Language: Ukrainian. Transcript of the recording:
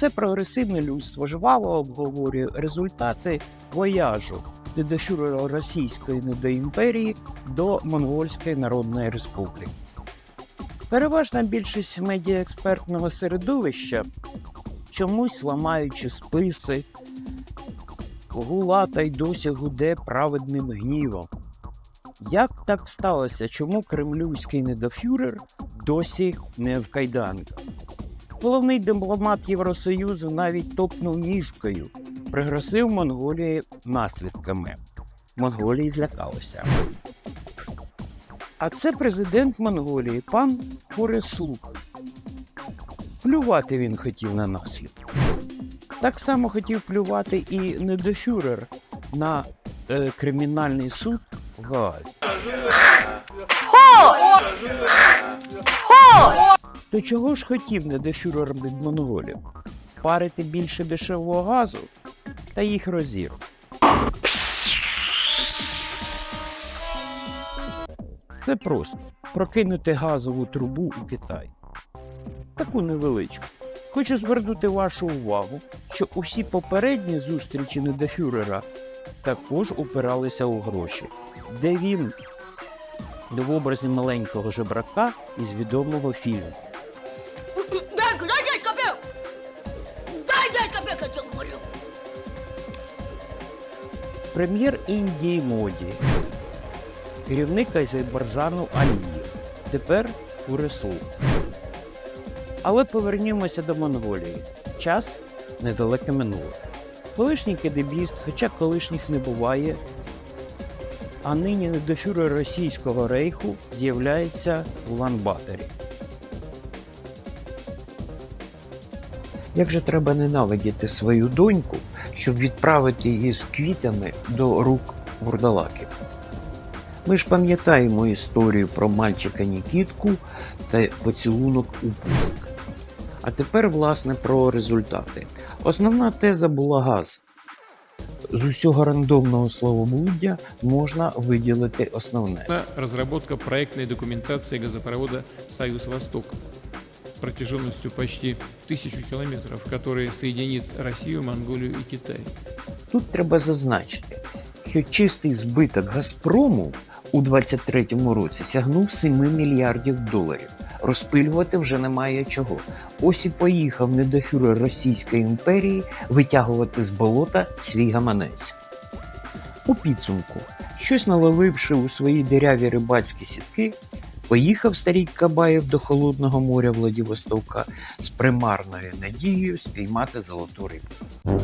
Все прогресивне людство жваво обговорює результати вояжу недофюрера Російської недоімперії до Монгольської Народної Республіки. Переважна більшість медіаекспертного середовища, чомусь ламаючи списи, гула та й досі гуде праведним гнівом. Як так сталося, чому кремлювський недофюрер досі не в кайданках? Головний дипломат Євросоюзу навіть топнув ніжкою, пригрозив Монголії наслідками. Монголії злякалося. А це президент Монголії, пан Хоресук. Плювати він хотів на наслідки. Так само хотів плювати і недофюрер на е, кримінальний суд в Гаазі. То чого ж хотів недофюрер від монголів? Парити більше дешевого газу та їх розір. Це просто прокинути газову трубу у Китай. Таку невеличку. Хочу звернути вашу увагу, що усі попередні зустрічі недофюрера також упиралися у гроші, де він в образі маленького жебрака із відомого фільму. Тебе говорю! Прем'єр Індії Моді, керівник Азербайджану Алієв, тепер у Уресул. Але повернімося до Монголії. Час недалеке минуло. Колишній кедебіст, хоча колишніх не буває, а нині недофюрер російського рейху з'являється в Улан-Баторі. Як же треба ненавидіти свою доньку, щоб відправити її з квітами до рук вурдалаків? Ми ж пам'ятаємо історію про мальчика Нікітку та поцілунок у пуск. А тепер, власне, про результати. Основна теза була газ. З усього рандомного словоблуддя можна виділити основне. На разработка проектной документации газопровода «Союз-Восток» протяженностью почти тысячу километров, который соединит Россию, Монголию и Китай. Тут треба зазначити, що чистий збиток Газпрому у 23-му році сягнув 7 мільярдів доларів. Розпилювати вже немає чого. Ось і поїхав недофюрер Російської імперії витягувати з болота свій гаманець. У підсумку, щось наловивши у свої диряві рибацькі сітки, поїхав старій Кабаєв до холодного моря Владивостока з примарною надією спіймати золоту рибу.